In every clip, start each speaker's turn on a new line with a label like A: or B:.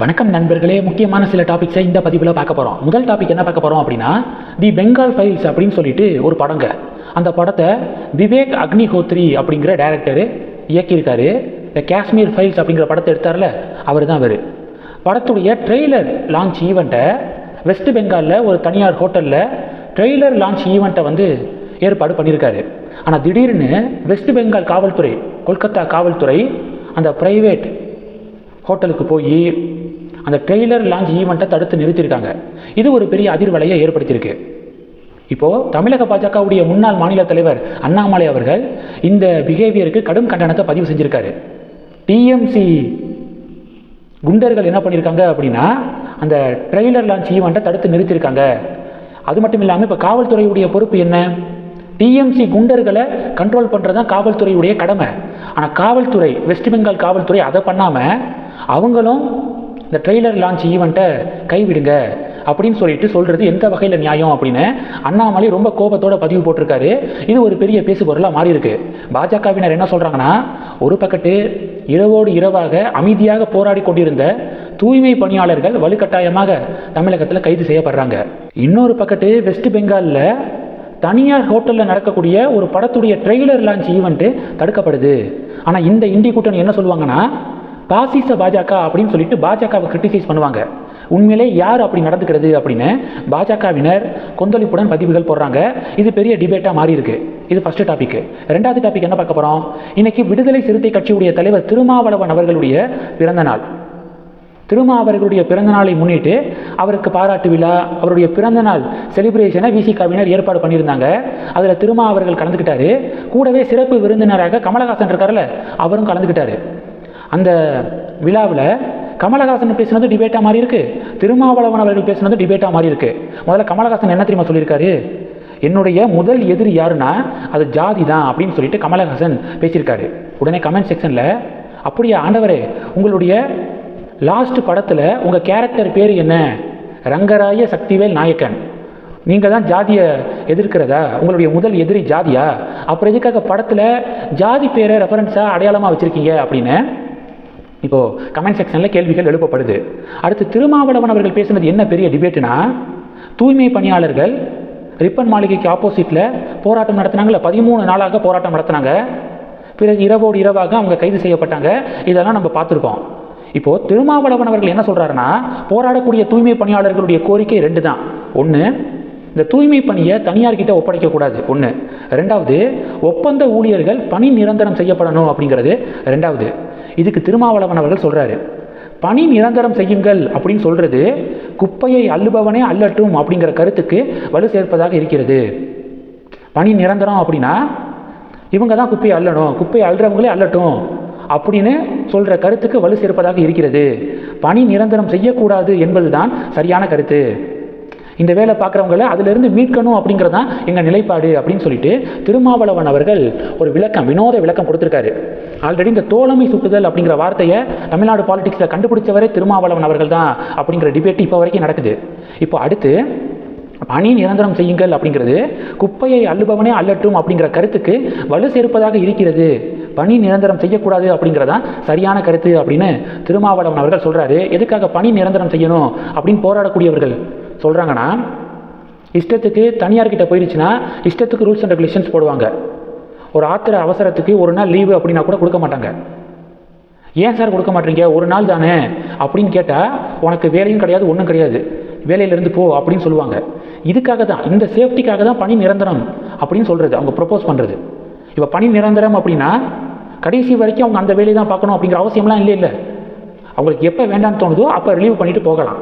A: வணக்கம் நண்பர்களே முக்கியமான சில டாபிக்ஸை இந்த பதிவில் பார்க்க போகிறோம் முதல் டாபிக் என்ன பார்க்க போகிறோம் அப்படின்னா தி பெங்கால் ஃபைல்ஸ் அப்படின்னு சொல்லிட்டு ஒரு படங்க. அந்த படத்தை விவேக் அக்னிஹோத்ரி அப்படிங்கிற டைரக்டரு இயக்கியிருக்காரு. இந்த காஷ்மீர் ஃபைல்ஸ் அப்படிங்கிற படத்தை எடுத்தார்ல அவர் தான் அவர். படத்துடைய ட்ரெய்லர் லான்ச் ஈவெண்ட்டை வெஸ்ட் பெங்காலில் ஒரு தனியார் ஹோட்டலில் ட்ரெய்லர் லான்ச் ஈவெண்ட்டை வந்து ஏற்பாடு பண்ணியிருக்காரு. ஆனால் திடீர்னு வெஸ்ட் பெங்கால் காவல்துறை கொல்கத்தா காவல்துறை அந்த ப்ரைவேட் ஹோட்டலுக்கு போய் அந்த ட்ரெய்லர் லான்ச் ஈவெண்ட்டை தடுத்து நிறுத்தியிருக்காங்க. இது ஒரு பெரிய அதிர்வலையை ஏற்படுத்தியிருக்கு. இப்போது தமிழக பாஜகவுடைய முன்னாள் மாநில தலைவர் அண்ணாமலை அவர்கள் இந்த பிஹேவியருக்கு கடும் கண்டனத்தை பதிவு செஞ்சுருக்காரு. டிஎம்சி குண்டர்கள் என்ன பண்ணியிருக்காங்க அப்படின்னா அந்த ட்ரெய்லர் லான்ச் ஈவெண்ட்டை தடுத்து நிறுத்தியிருக்காங்க. அது மட்டும் இல்லாமல் இப்போ காவல்துறையுடைய பொறுப்பு என்ன? டிஎம்சி குண்டர்களை கண்ட்ரோல் பண்ணுறது தான் காவல்துறையுடைய கடமை. ஆனால் காவல்துறை வெஸ்ட் பெங்கால் காவல்துறை அதை பண்ணாமல் அவங்களும் இந்த ட்ரெய்லர் லான்ச் ஈவெண்ட்டை கைவிடுங்க அப்படின்னு சொல்லிட்டு சொல்கிறது எந்த வகையில் நியாயம் அப்படின்னு அண்ணாமலை ரொம்ப கோபத்தோட பதிவு போட்டிருக்காரு. இது ஒரு பெரிய பேசுபொருளாக மாறியிருக்கு. மாறி இருக்கு பாஜகவினர் என்ன சொல்கிறாங்கன்னா ஒரு பக்கத்து இரவோடு இரவாக அமைதியாக போராடி கொண்டிருந்த தூய்மை பணியாளர்கள் வலுக்கட்டாயமாக தமிழகத்தில் கைது செய்யப்படுறாங்க. இன்னொரு பக்கத்து வெஸ்ட் பெங்காலில் தனியார் ஹோட்டலில் நடக்கக்கூடிய ஒரு படத்துடைய ட்ரெய்லர் லான்ச் ஈவெண்ட்டு தடுக்கப்படுது. ஆனால் இந்த இந்தி கூட்டணி என்ன சொல்லுவாங்கன்னா பாசிச பாஜக அப்படின்னு சொல்லிட்டு பாஜகவை கிரிட்டிசைஸ் பண்ணுவாங்க. உண்மையிலே யார் அப்படி நடந்துக்கிறது அப்படின்னு பாஜகவினர் கொந்தளிப்புடன் பதிவுகள் போடுறாங்க. இது பெரிய டிபேட்டாக மாறி இருக்கு இது ஃபர்ஸ்ட் டாபிக் ரெண்டாவது டாபிக் என்ன பார்க்க போகிறோம் இன்னைக்கு விடுதலை சிறுத்தை கட்சியுடைய தலைவர் திருமாவளவன் அவர்களுடைய பிறந்த நாள். திருமா அவர்களுடைய பிறந்தநாளை முன்னிட்டு அவருக்கு பாராட்டு விழா அவருடைய பிறந்த நாள் செலிப்ரேஷனை விசிகாவினர் ஏற்பாடு பண்ணியிருந்தாங்க. அதில் திருமா அவர்கள் கலந்துக்கிட்டாரு. கூடவே சிறப்பு விருந்தினராக கமலஹாசன் இருக்கார்ல அவரும் கலந்துக்கிட்டாரு. அந்த விழாவில் கமலஹாசன் பேசுனது டிபேட்டாக மாறி இருக்கு. திருமாவளவன் அவர்கள் பேசினது டிபேட்டாக மாறி இருக்கு. முதல்ல கமலஹாசன் என்ன தெரியுமா சொல்லியிருக்காரு? என்னுடைய முதல் எதிரி யாருன்னா அது ஜாதி தான் அப்படின்னு சொல்லிட்டு கமலஹாசன் பேசியிருக்காரு. உடனே கமெண்ட் செக்ஷனில் அப்படியே ஆண்டவரே உங்களுடைய லாஸ்ட் படத்தில் உங்கள் கேரக்டர் பேர் என்ன? ரங்கராய சக்திவேல் நாயக்கன். நீங்கள் தான் ஜாதியை எதிர்க்கிறதா? உங்களுடைய முதல் எதிரி ஜாதியா? அப்புறம் எதுக்காக படத்தில் ஜாதி பேரை ரெஃபரன்ஸாக அடையாளமாக வச்சுருக்கீங்க? அப்படின்னு இப்போது கமெண்ட் செக்ஷனில் கேள்விகள் எழுப்பப்படுது. அடுத்து திருமாவளவன் அவர்கள் பேசுனது என்ன பெரிய டிபேட்டுனா தூய்மை பணியாளர்கள் ரிப்பன் மாளிகைக்கு ஆப்போசிட்டில் போராட்டம் நடத்தினாங்கல்ல பதிமூணு நாளாக போராட்டம் நடத்தினாங்க. பிறகு இரவோடு இரவாக அவங்க கைது செய்யப்பட்டாங்க. இதெல்லாம் நம்ம பார்த்துருக்கோம். இப்போது திருமாவளவன் அவர்கள் என்ன சொல்கிறாருன்னா போராடக்கூடிய தூய்மை பணியாளர்களுடைய கோரிக்கை ரெண்டு தான். ஒன்று இந்த தூய்மை பணியை தனியார்கிட்ட ஒப்படைக்கக்கூடாது ஒன்று ரெண்டாவது ஒப்பந்த ஊழியர்கள் பணி நிரந்தரம் செய்யப்படணும் அப்படிங்கிறது. ரெண்டாவது இதுக்கு திருமாவளவன் அவர்கள் சொல்கிறாரு பணி நிரந்தரம் செய்யுங்கள் அப்படின்னு சொல்கிறது குப்பையை அள்ளுபவனே அள்ளட்டும் அப்படிங்கிற கருத்துக்கு வலு சேர்ப்பதாக இருக்கிறது. பணி நிரந்தரம் அப்படின்னா இவங்க தான் குப்பையை அள்ளணும் குப்பையை அள்ளுறவங்களே அள்ளட்டும் அப்படின்னு சொல்கிற கருத்துக்கு வலு சேர்ப்பதாக இருக்கிறது. பணி நிரந்தரம் செய்யக்கூடாது என்பதுதான் சரியான கருத்து. இந்த வேலை பார்க்குறவங்கள அதிலிருந்து மீட்கணும் அப்படிங்கிறது தான் எங்கள் நிலைப்பாடு அப்படின்னு சொல்லிட்டு திருமாவளவன் அவர்கள் ஒரு விளக்கம் வினோத விளக்கம் கொடுத்துருக்காரு. ஆல்ரெடி இந்த தோழமை சுட்டுதல் அப்படிங்கிற வார்த்தையை தமிழ்நாடு பாலிடிக்ஸில் கண்டுபிடிச்சவரே திருமாவளவன் அவர்கள் தான் அப்படிங்கிற டிபேட் இப்போ வரைக்கும் நடக்குது. இப்போ அடுத்து பணி நிரந்தரம் செய்யுங்கள் அப்படிங்கிறது குப்பையை அள்ளுபவனே அள்ளட்டும் அப்படிங்கிற கருத்துக்கு வலு சேர்ப்பதாக இருக்கிறது. பணி நிரந்தரம் செய்யக்கூடாது அப்படிங்கிறதான் சரியான கருத்து அப்படின்னு திருமாவளவன் அவர்கள் சொல்கிறாரு எதுக்காக பணி நிரந்தரம் செய்யணும் அப்படின்னு போராடக்கூடியவர்கள்? சொல்கிறாங்கன்னா இஷ்டத்துக்கு தனியார்கிட்ட போயிருச்சுன்னா இஷ்டத்துக்கு ரூல்ஸ் அண்ட் ரெகுலேஷன்ஸ் போடுவாங்க. ஒரு ஆத்திர அவசரத்துக்கு ஒரு நாள் லீவு அப்படின்னா கூட கொடுக்க மாட்டாங்க. ஏன் சார் கொடுக்க மாட்டீங்க? ஒரு நாள் தானே? அப்படின்னு கேட்டால் உனக்கு வேலையும் கிடையாது ஒன்றும் கிடையாது. வேலையிலேருந்து போ அப்படின்னு சொல்லுவாங்க. இதுக்காக தான் இந்த சேஃப்டிக்காக தான் பணி நிரந்தரம் அப்படின்னு சொல்கிறது அவங்க ப்ரொப்போஸ் பண்ணுறது இப்போ பணி நிரந்தரம் அப்படின்னா கடைசி வரைக்கும் அவங்க அந்த வேலையை தான் பார்க்கணும் அப்படிங்கிற அவசியம்லாம் இல்லை இல்லை அவங்களுக்கு எப்போ வேண்டாம்னு தோணுதோ அப்போ ரிலீவ் பண்ணிட்டு போகலாம்.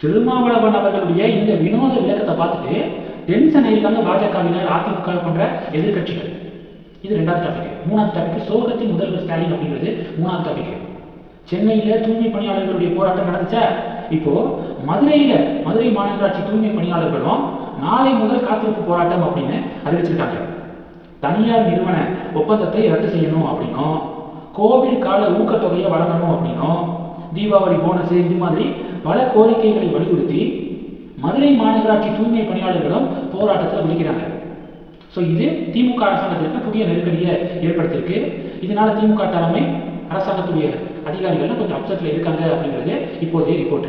A: திருமாவளவன் அவர்களுடைய இந்த வினோத விளக்கத்தை பார்த்துட்டு டென்ஷன் ஆயிருக்காங்க பாஜகவினர் அதிமுக போன்ற எதிர்கட்சிகள் இது ரெண்டாவது டாபிக் மூணாவது டாபிக் சோகத்தின் முதல்வர் ஸ்டாலின் அப்படிங்கிறது மூணாவது டாபிக் சென்னையில் தூய்மை பணியாளர்களுடைய போராட்டம் நடந்துச்சா? இப்போ மதுரையில் மதுரை மாநகராட்சி தூய்மை பணியாளர்களும் நாளை முதல் காத்திருப்பு போராட்டம் அப்படின்னு அறிவிச்சிருக்காங்க. தனியார் நிறுவன ஒப்பந்தத்தை ரத்து செய்யணும் அப்படின்னும். கோவிட் கால ஊக்கத்தொகையை வழங்கணும் அப்படின்னும். தீபாவளி போனஸ் இது மாதிரி பல கோரிக்கைகளை வலியுறுத்தி மதுரை மாநகராட்சி தூய்மை பணியாளர்களும் போராட்டத்தில் முடிக்கிறாங்க ஸோ இது திமுக அரசாங்கத்திற்கு புதிய நெருக்கடியை ஏற்படுத்தியிருக்கு. இதனால திமுக தலைமை அரசாங்கத்துடைய அதிகாரிகள்லாம் கொஞ்சம் அப்செட்டில் இருக்காங்க அப்படிங்கிறது இப்போதைய ரிப்போர்ட்